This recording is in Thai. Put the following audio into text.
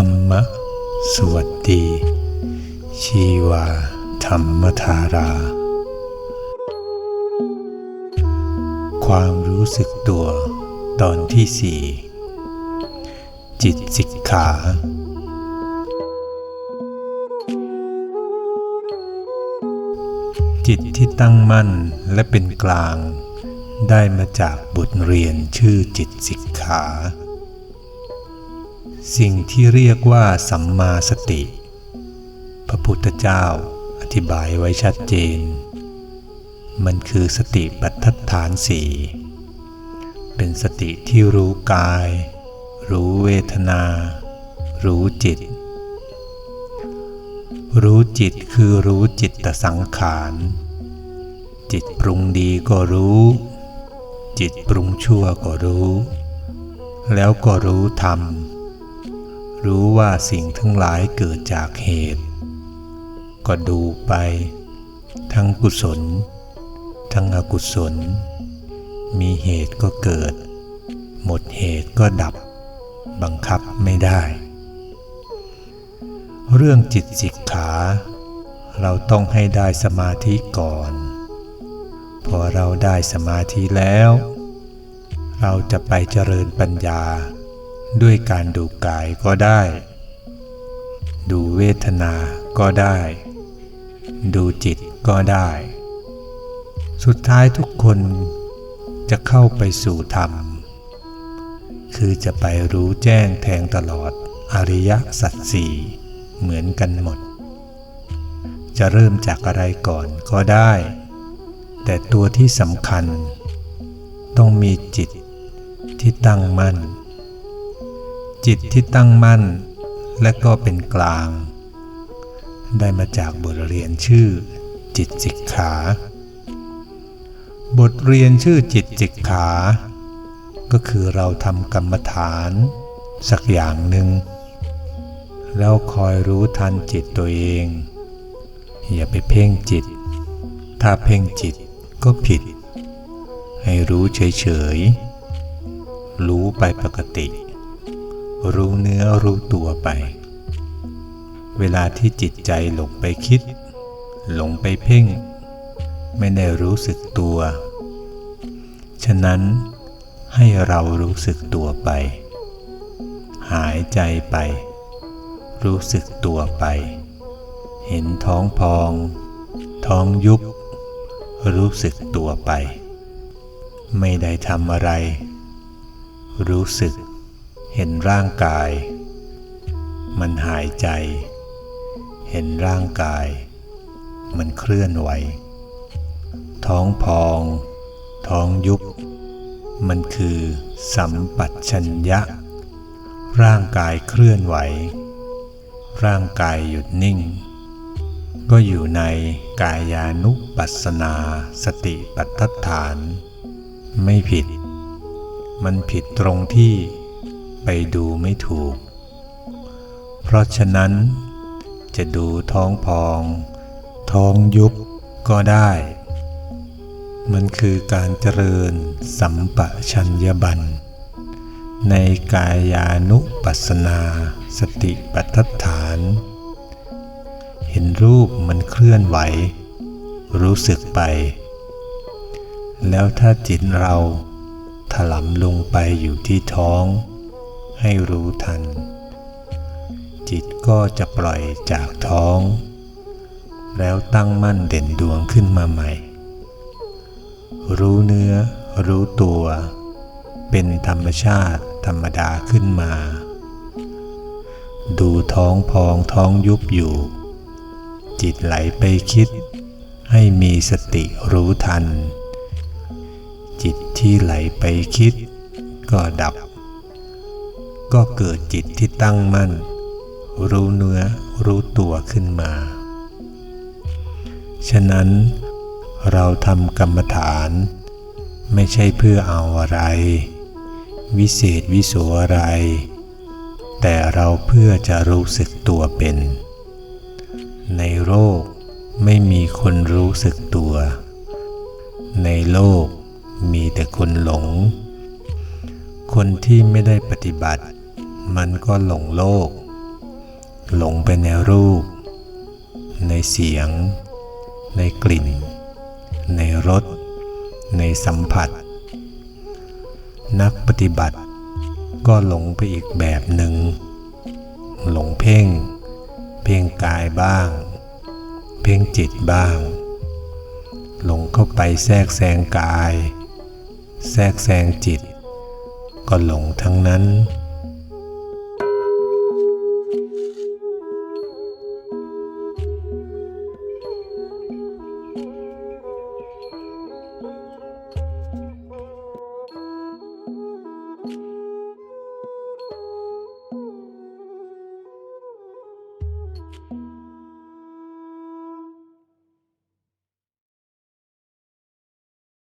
ธรรมสวัสดี ชีวาธรรมธารา ความรู้สึกตัวตอนที่สี่จิตสิกขา จิตที่ตั้งมั่นและเป็นกลาง ได้มาจากบทเรียนชื่อจิตสิกขา สิ่งที่เรียกว่าสัมมาสติ พระพุทธเจ้าอธิบายไว้ชัดเจน มันคือสติปัฏฐานสี่เป็นสติที่รู้กาย รู้เวทนา รู้จิต รู้จิตคือรู้จิตตสังขาร จิตปรุงดีก็รู้ จิตปรุงชั่วก็รู้ แล้วก็รู้ธรรม รู้ว่าสิ่งทั้งหลายเกิดจากเหตุ ก็ดูไป ทั้งกุศล ทั้งอกุศล มีเหตุก็เกิด หมดเหตุก็ดับ บังคับไม่ได้ เรื่องจิตสิกขา เราต้องให้ได้สมาธิก่อน พอเราได้สมาธิแล้ว เราจะไปเจริญปัญญา ด้วยการดูกายก็ได้ ดูเวทนาก็ได้ ดูจิตก็ได้ สุดท้ายทุกคนจะเข้าไปสู่ธรรม คือจะไปรู้แจ้งแทงตลอดอริยสัจสี่เหมือนกันหมด จะเริ่มจากอะไรก่อนก็ได้ แต่ตัวที่สำคัญ ต้องมีจิตที่ตั้งมั่น จิตที่ตั้งมั่นและก็เป็นกลาง ได้มาจากบทเรียนชื่อจิตสิกขา บทเรียนชื่อจิตสิกขา ก็คือเราทำกรรมฐานสักอย่างหนึ่งแล้วคอยรู้ทันจิตตัวเอง อย่าไปเพ่งจิต ถ้าเพ่งจิตก็ผิด ให้รู้เฉยๆ รู้ไปปกติ รู้เนื้อรู้ตัวไป เวลาที่จิตใจหลงไปคิด หลงไปเพ่ง ไม่ได้รู้สึกตัว ฉะนั้นให้เรารู้สึกตัวไป หายใจไป รู้สึกตัวไป เห็นท้องพอง ท้องยุบ รู้สึกตัวไป ไม่ได้ทำอะไร รู้สึก เห็นร่างกาย มันหายใจ เห็นร่างกาย มันเคลื่อนไหว ท้องพอง ท้องยุบ มันคือสัมปัชัญญะ ร่างกายเคลื่อนไหว ร่างกายหยุดนิ่ง ก็อยู่ในกายานุปัสสนาสติปัฏฐฐาน ไม่ผิด มันผิดตรงที่ ไปดูไม่ถูก เพราะฉะนั้น จะดูท้องพอง ท้องยุบก็ได้ มันคือการเจริญสัมปชัญญบันในกายานุปัสสนาสติปัฏฐฐาน เห็นรูปมันเคลื่อนไหว รู้สึกไป แล้วถ้าจิตเราถลำลงไปอยู่ที่ท้อง ให้รู้ทัน จิตก็จะปล่อยจากท้อง แล้วตั้งมั่นเด่นดวงขึ้นมาใหม่ รู้เนื้อ รู้ตัว เป็นธรรมชาติธรรมดาขึ้นมา ดูท้องพองท้องยุบอยู่ จิตไหลไปคิด ให้มีสติรู้ทันจิตที่ไหลไปคิดก็ดับ ก็เกิดจิตที่ตั้งมั่น รู้เนื้อรู้ตัวขึ้นมา ฉะนั้นเราทำกรรมฐาน ไม่ใช่เพื่อเอาอะไร วิเศษวิโสอะไร แต่เราเพื่อจะรู้สึกตัวเป็น ในโลกไม่มีคนรู้สึกตัว ในโลกมีแต่คนหลงคนที่ไม่ได้ปฏิบัติ มันก็หลงโลก หลงไปในรูป ในเสียง ในกลิ่น ในรส ในสัมผัส นักปฏิบัติก็หลงไปอีกแบบหนึ่ง หลงเพ่ง เพ่งกายบ้าง เพ่งจิตบ้าง หลงเข้าไปแทรกแซงกาย แทรกแซงจิต ก็หลงทั้งนั้น「